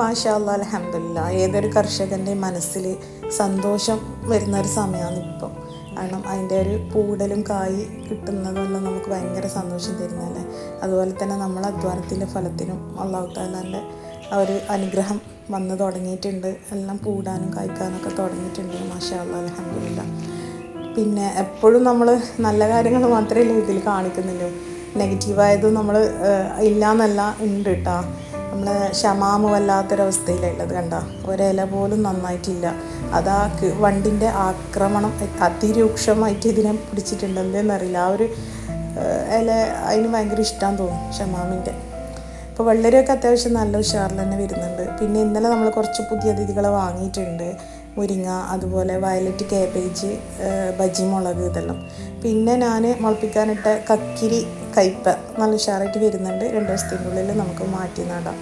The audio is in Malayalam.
മാഷാല്ല അലഹമില്ല ഏതൊരു കർഷകന്റെ മനസ്സിൽ സന്തോഷം വരുന്ന ഒരു സമയമാണ് ഇപ്പം. കാരണം അതിന്റെ ഒരു പൂടലും കായി കിട്ടുന്നതെല്ലാം നമുക്ക് ഭയങ്കര സന്തോഷം തരുന്നതല്ലേ? അതുപോലെ തന്നെ നമ്മളെ അധ്വാനത്തിന്റെ ഫലത്തിനും അള്ളാഹു താലാന്റെ ആ ഒരു അനുഗ്രഹം വന്ന് തുടങ്ങിയിട്ടുണ്ട്. എല്ലാം പൂടാനും കായ്ക്കാനൊക്കെ തുടങ്ങിയിട്ടുണ്ട് മാഷാല്ല അലഹമില്ല പിന്നെ എപ്പോഴും നമ്മൾ നല്ല കാര്യങ്ങൾ മാത്രമേ ഇതിൽ കാണിക്കുന്നുള്ളൂ. നെഗറ്റീവായത് നമ്മൾ ഇല്ലയെന്നല്ല ഉണ്ട് കേട്ടോ നമ്മൾ ക്ഷമാമ് വല്ലാത്തൊരവസ്ഥയിലുള്ളത് കണ്ട? ഒരില പോലും നന്നായിട്ടില്ല. അതാ വണ്ടിന്റെ ആക്രമണം അതിരൂക്ഷമായിട്ട് ഇതിനെ പിടിച്ചിട്ടുണ്ട് എന്തെന്നറിയില്ല ആ ഒരു ഇല അതിന് ഭയങ്കര ഇഷ്ടമാണെന്ന് തോന്നും ഷമാമിന്റെ. ഇപ്പോൾ വെള്ളരിയൊക്കെ അത്യാവശ്യം നല്ല ഉഷാറിൽ തന്നെ വരുന്നുണ്ട്. പിന്നെ ഇന്നലെ നമ്മൾ കുറച്ച് പുതിയ അതിഥികളെ വാങ്ങിയിട്ടുണ്ട്. മുരിങ്ങ അതുപോലെ വയലറ്റ് കാബേജ് ബജി മുളക് ഇതെല്ലാം. പിന്നെ ഞാൻ മുളപ്പിക്കാനിട്ട കക്കിരി കയ്പ നല്ല ഉഷാറായിട്ട് വരുന്നുണ്ട്. രണ്ട് ദിവസത്തിന്റെ ഉള്ളിൽ നമുക്ക് മാറ്റി നടാം.